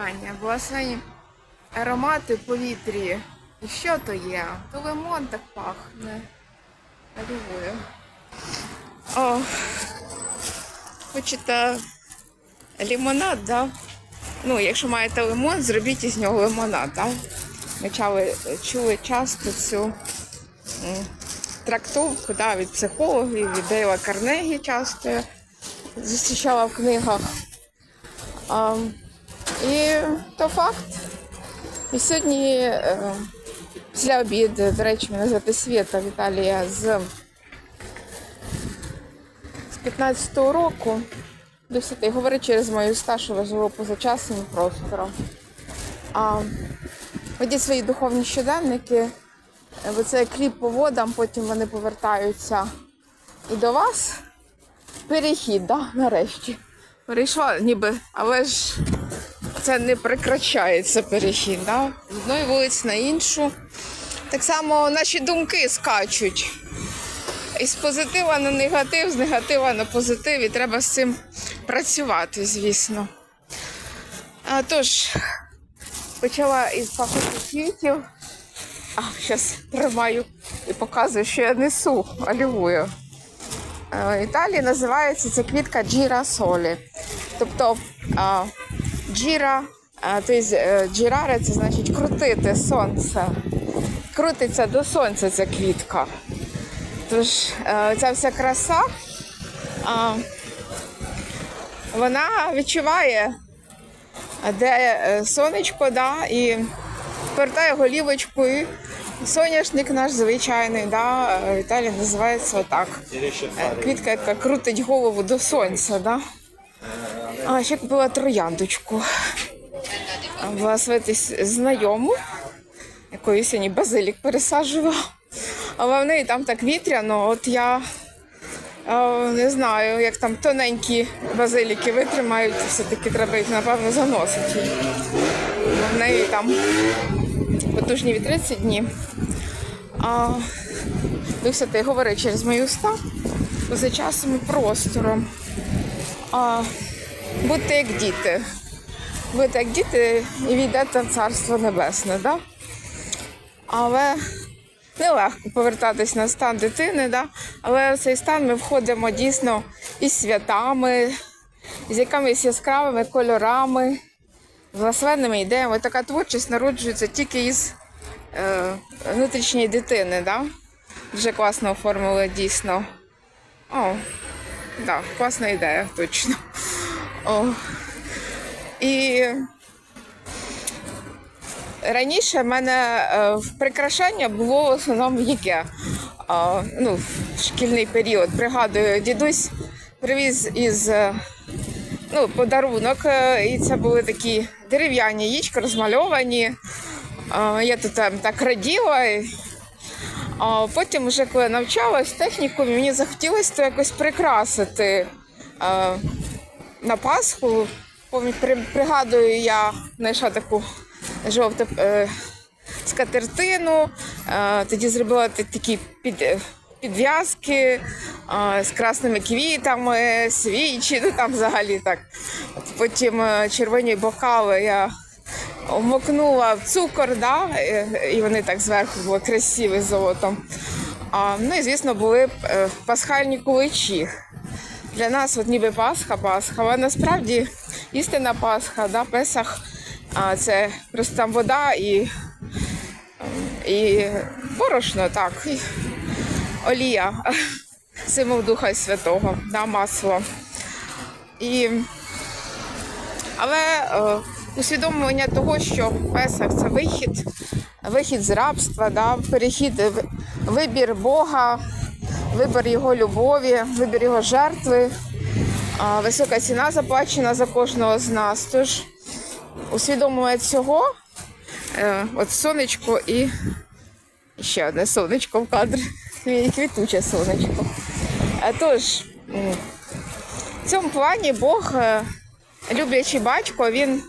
Таня, благословені аромати в повітрі. І що то є? То лимон так пахне. Алілуя. О, хочете лимонад, да? Ну, якщо маєте лимон, зробіть із нього лимонад, да? Ми чали, чули часто цю трактовку да, від психологів, від Дейла Карнегі часто зустрічала в книгах. А, і то факт. І сьогодні е, після обіду, до речі, мене звати Свята Віталія з, з 15-го року до 10 говорить через мою уста, що важливо поза часом і простором. А ведіть свої духовні щоденники, бо це кліп по водам, потім вони повертаються і до вас. Перехід, да, нарешті. Перейшла ніби, але ж це не прекращається перехід, да? з одної вулиці на іншу. Так само наші думки скачуть. Із позитива на негатив, з негатива на позитив, і треба з цим працювати, звісно. А, тож, почала із пахоту квітів. А, зараз тримаю і показую, що я несу. Алілуя. Е, В Італії називається ця квітка джіра солі. Тобто а, джіра, тобто е, джіраре це значить крутити сонце. Крутиться до сонця ця квітка. Тож е, ця вся краса, вона відчуває, де е, сонечко, да, і повертає голівочку. І соняшник наш звичайний, да, в Італії називається отак. Квітка, яка крутить голову до сонця, да? А ще купила трояндочку. Благословитись знайому, якою сьогодні базилік пересаджував. Але в неї там так вітряно, от я не знаю, як там тоненькі базиліки витримають, все-таки треба їх, напевно, заносити. В неї там потужні вітри ці дні. А Дух Святий говорить через мої уста поза часом і простором. А, будьте як діти. Будьте як діти і війдете в Царство Небесне, да? Але нелегко повертатись на стан дитини, да? але в цей стан ми входимо дійсно із святами, з якимись яскравими кольорами, благословенними ідеями. Така творчість народжується тільки із е, внутрішньої дитини. Да? Дуже класно оформили дійсно. О, так, класна ідея, точно. І раніше в мене е, прикрашання було в основному яке. А, ну, шкільний період. Пригадую, дідусь привіз із е, ну, подарунок, е, і це були такі дерев'яні яєчка розмальовані. Я тут там так раділа. а потім, вже коли навчалась в технікумі, мені захотілося то якось прикрасити на Пасху. Пригадую, я знайшла таку жовту е, скатертину, е, тоді зробила такі під, підв'язки е, з красними квітами, свічі, ну там взагалі так. Потім е, червоні бокали я вмокнула в цукор, да, і- вони так зверху були красиві з золотом. Ну і звісно, були е, пасхальні куличі. Для нас, от ніби Пасха, Пасха, але насправді істинна Пасха, да, Песах, а це просто там вода і, і борошно, так, і олія, символ Духа Святого, да, масло. І але е, усвідомлення того, що Песах це вихід, вихід з рабства, да, перехід, вибір Бога, вибір Його любові, вибір Його жертви, висока ціна заплачена за кожного з нас. Тож усвідомлення цього, е, от сонечко і ще одне сонечко в кадрі, квітуче сонечко. Тож, в цьому плані Бог, е, люблячий батько, він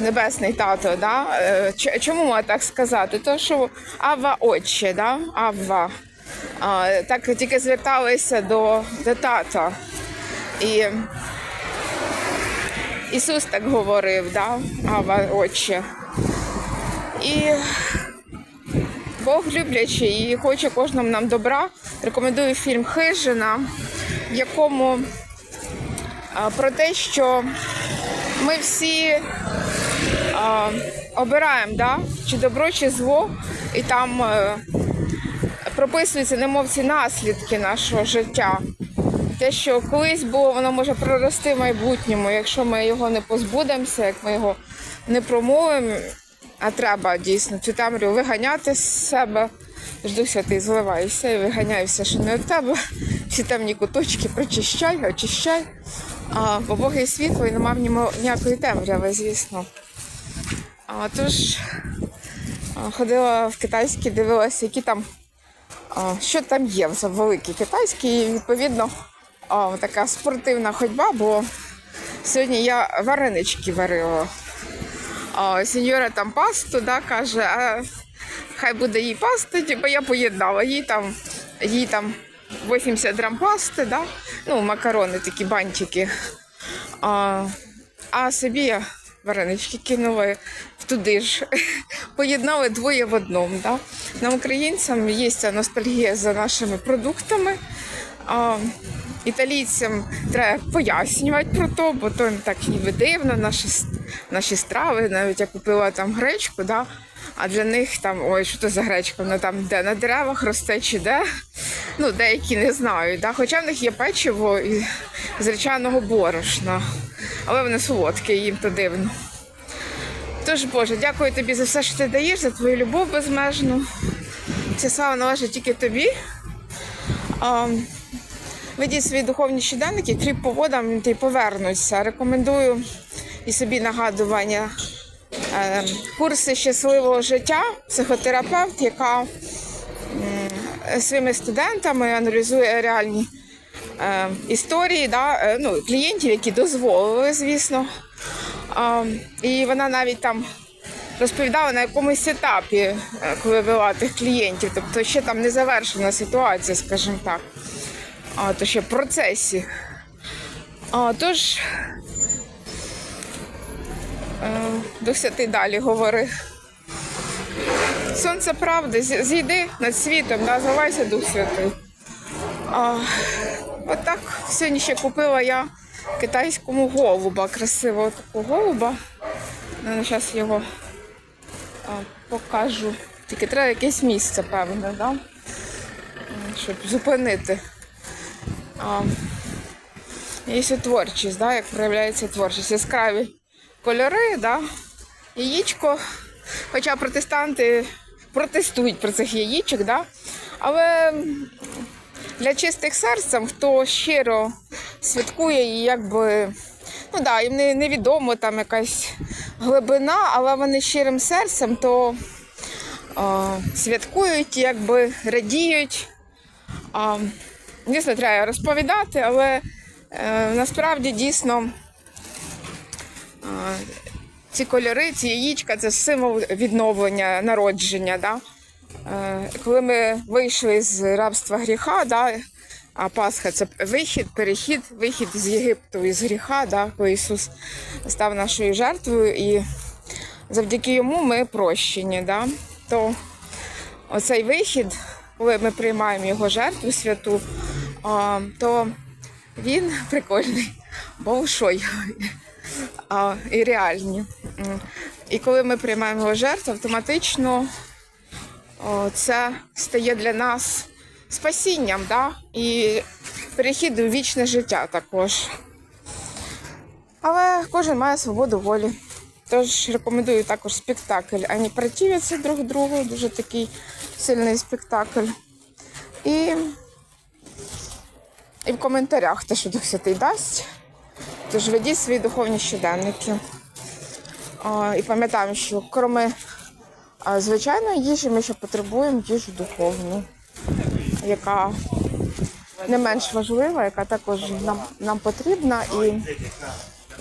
небесний тато. Да? Е, Чому так сказати? То, що Авва Отче, да? Авва. Е, Так тільки зверталися до, до тата. І Ісус так говорив, да? Ава, Отче. І Бог люблячий і хоче кожному нам добра. Рекомендую фільм Хижина, в якому а, про те, що ми всі а, обираємо, да? чи добро, чи зло, і там е, прописуються немов ці наслідки нашого життя. Те, що колись було, воно може прорости в майбутньому, якщо ми його не позбудемося, як ми його не промовимо, а треба дійсно цю темряву виганяти з себе. Жду святий, зливайся і виганяй все, що не від тебе. Всі темні куточки прочищай, очищай. А, бо Бог є світло і нема в ньому ніякої темряви, звісно. А, тож ходила в китайський, дивилася, які там що там є великий китайський, і відповідно така спортивна ходьба, бо сьогодні я варенички варила. Сеньора там пасту, да, каже, а хай буде їй паста, бо я поєднала. Їй там, їй там 80 грам пасти, да? ну, макарони такі бантики. А, а собі варенички кинула туди ж. Поєднали двоє в одному. Да? Нам, українцям, є ця ностальгія за нашими продуктами. А, італійцям треба пояснювати про то, бо то так ніби дивно, наші, наші страви. Навіть я купила там гречку, да? а для них там, ой, що то за гречка, вона там де на деревах росте чи де. Ну, деякі не знають. Да? Хоча в них є печиво і з речаного борошна, але воно солодке, їм то дивно. Тож, Боже, дякую тобі за все, що ти даєш, за твою любов безмежну. Ця слава належить тільки тобі. Ведіть свої духовні щоденники, кріп по водам й повернуться. Рекомендую і собі нагадування. Е, курси щасливого життя, психотерапевт, яка своїми студентами аналізує реальні е, історії да, е, ну, клієнтів, які дозволили, звісно. А, і вона навіть там розповідала на якомусь етапі, е, коли вела тих клієнтів, тобто ще там не завершена ситуація, скажімо так. А, то ще в процесі. А, тож, е, Дух Святий далі говори. Сонце правди, зі- зійди над світом, да, зливайся Дух Святий. А, от сьогодні ще купила я китайському голуба, красивого такого голуба. Зараз його а, покажу. Тільки треба якесь місце, певне, да? Щоб зупинити. А, є творчість, да? як проявляється творчість. Яскраві кольори, да? яєчко. Хоча протестанти протестують про цих яєчок, да? але для чистих серцем, хто щиро святкує і якби. Ну да, їм не, невідомо там якась глибина, але вони щирим серцем то а, святкують, якби радіють. А, дійсно, треба розповідати, але е, насправді дійсно а, ці кольори, ці яєчка це символ відновлення, народження. Да? Е, коли ми вийшли з рабства гріха, да, а Пасха це вихід, перехід, вихід з Єгипту із гріха, да, коли Ісус став нашою жертвою, і завдяки йому ми прощені. Да, то оцей вихід, коли ми приймаємо його жертву святу, то він прикольний, большой а, і реальні. І коли ми приймаємо його жертву, автоматично це стає для нас спасінням, да? і перехід у вічне життя також. Але кожен має свободу волі. Тож рекомендую також спектакль. Ані противляться друг другу, дуже такий сильний спектакль. І, і в коментарях те, що Дух Святий дасть. Тож ведіть свої духовні щоденники. І пам'ятаємо, що кроме а, звичайної їжі ми ще потребуємо їжу духовну, яка не менш важлива, яка також нам, нам потрібна і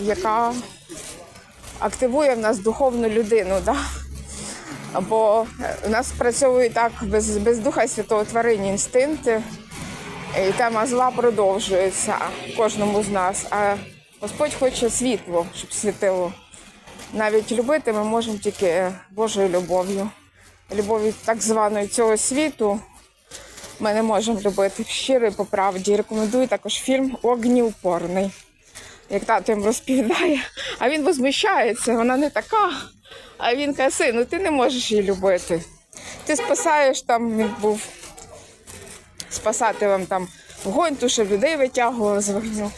яка активує в нас духовну людину. Да? Бо у нас працюють так без, без Духа Святого тваринні інстинкти, і тема зла продовжується кожному з нас. А Господь хоче світло, щоб світило. Навіть любити ми можемо тільки Божою любов'ю. Любов'ю так званої цього світу ми не можемо любити щиро і по правді. Рекомендую також фільм Огнеупорний. Як тато їм розповідає, а він возмущається, вона не така. А він каже, син, ну ти не можеш її любити. Ти спасаєш там, він був спасати вам там вогонь, ту, що людей витягували з вогню.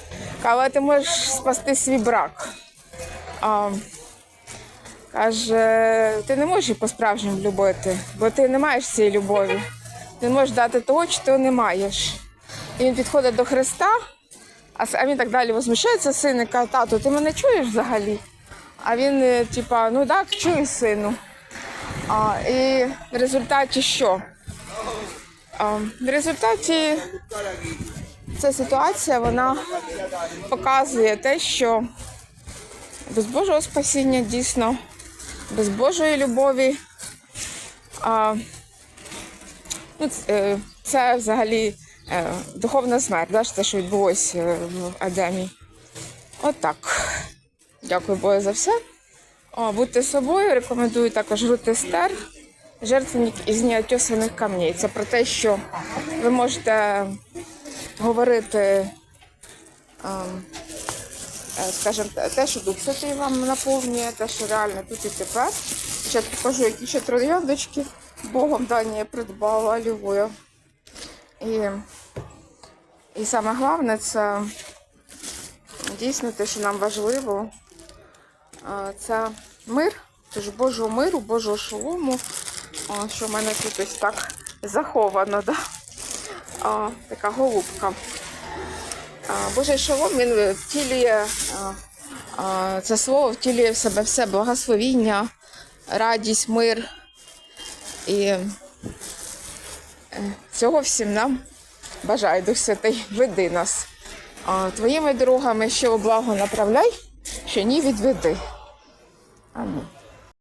Але ти можеш спасти свій брак. А, каже, ти не можеш її по-справжньому любити, бо ти не маєш цієї любові. Ти не можеш дати того, що ти не маєш. І він підходить до Христа, а він так далі возмущається син і каже, тату, ти мене чуєш взагалі? А він, е, типа, ну так, чую сину. А, і в результаті що? А, в результаті ця ситуація вона показує те, що без Божого спасіння дійсно, без Божої любові. А, ну, е, це взагалі е, духовна смерть, да, те, що відбулося е, в Адемі. Отак. Дякую Богу за все. О, будьте собою, рекомендую також рутестер, жертвенник із неотесаних камней. Це про те, що ви можете говорити, ем, скажімо, те- що Дух Святий вам наповнює, те, що реально тут і тепер. Ще покажу, які ще трояндочки Богом дані я придбала, алілуя. І, і саме головне це дійсно те, що нам важливо. Це мир, тож Божого миру, Божого шолому, що в мене тут ось так заховано, да? а, така голубка. Божий шолом він втілює, це слово втілює в себе все благословіння, радість, мир. І е, цього всім нам бажаю Дух Святий, веди нас. Твоїми дорогами, що у благо направляй, що ні відведи. Амінь.